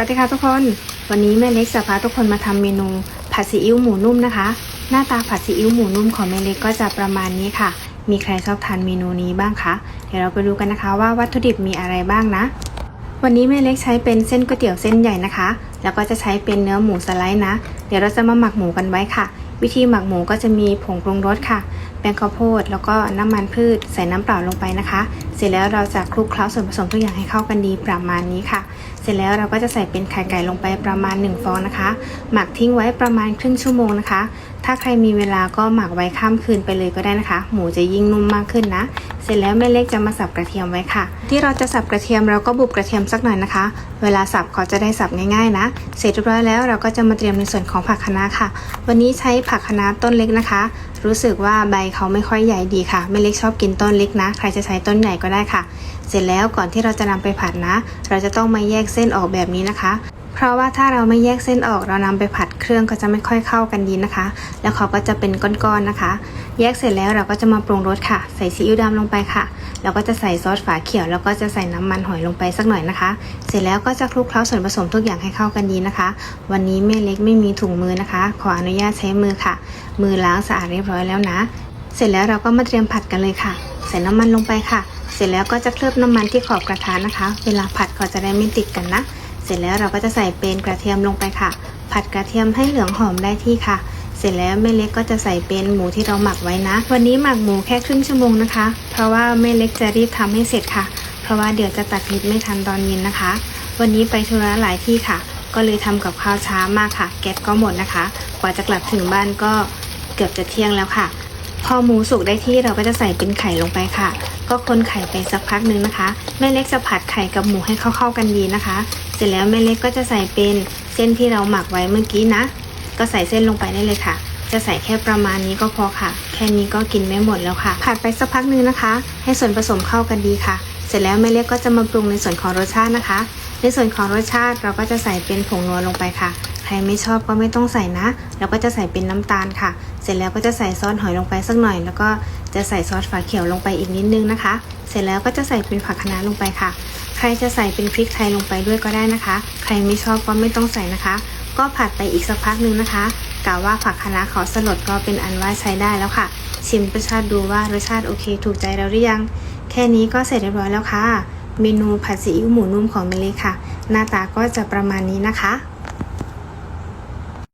วัสดีค่ะทุกคน วันนี้แม่เล็กจะพาทุกคนมาทำเมนูผัดซีอิ๊วหมูนุ่มนะคะ หน้าตาผัดซีอิ๊วหมูนุ่มของแม่เล็กก็จะประมาณนี้ค่ะ มีใครชอบทานเมนูนี้บ้างคะเดี๋ยวเราไปดูกันนะคะว่าวัตถุดิบมีอะไรบ้างนะ วันนี้แม่เล็กใช้เป็นเส้นก๋วยเตี๋ยวเส้นใหญ่นะคะ แล้วก็จะใช้เป็นเนื้อหมูสไลด์นะ เดี๋ยวเราจะมาหมักหมูกันไว้ค่ะ วิธีหมักหมูก็จะมีผงปรุงรสค่ะ แป้งข้าวโพด แล้วก็น้ำมันพืช ใส่น้ำเปล่าลงไปนะคะ เสร็จแล้วเราจะคลุกเคล้าส่วนผสมทุกอย่างให้เข้ากันดีประมาณนี้ค่ะ เสร็จแล้วเราก็จะใส่เป็นไข่ไก่ลงไปประมาณ 1 ฟองนะคะ หมักทิ้งไว้ประมาณครึ่งชั่วโมงนะคะ ถ้าใครมีเวลาก็หมักไว้ข้ามคืนไปเลยก็ได้นะคะ หมูจะยิ่งนุ่มมากขึ้นนะ เสร็จแล้วแม่เล็กจะมาสับกระเทียมไว้ค่ะ ที่เราจะสับกระเทียมเราก็บุบกระเทียมสักหน่อยนะคะ เวลาสับเขาจะได้สับง่ายๆนะ เสร็จเรียบร้อยแล้วเราก็จะมาเตรียมในส่วนของผักคะน้าค่ะ วันนี้ใช้ผักคะน้าต้นเล็กนะคะ รู้สึกว่าใบเขาไม่ค่อยใหญ่ดีค่ะแม่เล็กชอบกินต้นเล็กนะ ใครจะใช้ต้นใหญ่ก็ได้ค่ะ เสร็จแล้วก่อนที่เราจะนำไปผัดนะ เราจะต้องมาแยกเส้นออกแบบนี้นะคะ เพราะว่าถ้าเราไม่แยกเส้นออกเรานำไปผัดเครื่องก็จะไม่ค่อยเข้ากันดีนะคะ แล้วเขาก็จะเป็นก้อนๆนะคะ แยกเสร็จแล้วเราก็จะมาปรุงรสค่ะ ใส่ซีอิ๊วดำลงไปค่ะ แล้วก็จะใส่ซอสฝาเขียว แล้วก็จะใส่น้ำมันหอยลงไปสักหน่อยนะคะ เสร็จแล้วก็จะคลุกเคล้าส่วนผสมทุกอย่างให้เข้ากันดีนะคะ วันนี้แม่เล็กไม่มีถุงมือนะคะ ขออนุญาตใช้มือค่ะ มือล้างสะอาดเรียบร้อยแล้วนะ เสร็จแล้วเราก็มาเตรียมผัดกันเลยค่ะ ใส่น้ำมันลงไปค่ะ เสร็จแล้วก็จะเคลือบน้ำมันที่ขอบกระทะนะคะ เวลาผัดเขาจะได้ไม่ติดกันนะ เสร็จแล้วเราก็จะใส่เป็นกระเทียมลงไปค่ะ ผัดกระเทียมให้เหลืองหอมได้ที่ค่ะ เสร็จแล้วแม่เล็กก็จะใส่เป็นหมูที่เราหมักไว้นะ วันนี้หมักหมูแค่ครึ่งชั่วโมงนะคะ เพราะว่าแม่เล็กจะรีบทำให้เสร็จค่ะ เพราะว่าเดี๋ยวจะตัดคลิปไม่ทันตอนเย็นนะคะ วันนี้ไปธุระหลายที่ค่ะ ก็เลยทำกับข้าวช้ามากค่ะ แก๊สก็หมดนะคะ กว่าจะกลับถึงบ้านก็เกือบจะเที่ยงแล้วค่ะ พอหมูสุกได้ที่เราก็จะใส่เป็นไข่ลงไปค่ะ ก็คนไข่ไปสักพักหนึ่งนะคะ แม่เล็กจะผัดไข่กับหมูให้เข้าๆกันดีนะคะ เสร็จแล้วแม่เล็กก็จะใส่เป็นเส้นที่เราหมักไว้เมื่อกี้นะ ก็ใส่เส้นลงไปได้เลยค่ะ จะใส่แค่ประมาณนี้ก็พอค่ะ แค่นี้ก็กินไม่หมดแล้วค่ะ ผัดไปสักพักหนึ่งนะคะ ให้ส่วนผสมเข้ากันดีค่ะ เสร็จแล้วแม่เล็กก็จะมาปรุงในส่วนของรสชาตินะคะ ในส่วนของรสชาติเราก็จะใส่เป็นผงนัวลงไปค่ะ ใครไม่ชอบก็ไม่ต้องใส่นะเราก็จะใส่เป็นน้ำตาลค่ะ เสร็จแล้วก็จะใส่ซอสหอยลงไปสักหน่อย แล้วก็จะใส่ซอสฝาเขียวลงไปอีกนิดนึงนะคะ เสร็จแล้วก็จะใส่เป็นผักคะน้าลงไปค่ะ ใครจะใส่เป็นพริกไทยลงไปด้วยก็ได้นะคะ ใครไม่ชอบก็ไม่ต้องใส่นะคะ ก็ผัดไปอีกสักพักหนึ่งนะคะกะว่าผักคะน้าเขาสลดก็เป็นอันว่าใช้ได้แล้วค่ะ ชิมรสชาติดูว่ารสชาติโอเค ถูกใจเราหรือยัง แค่นี้ก็เสร็จเรียบร้อยแล้วค่ะ เมนูผัดซีอิ๊วหมูนุ่มของเมเล็กค่ะ หน้าตาก็จะประมาณนี้นะคะ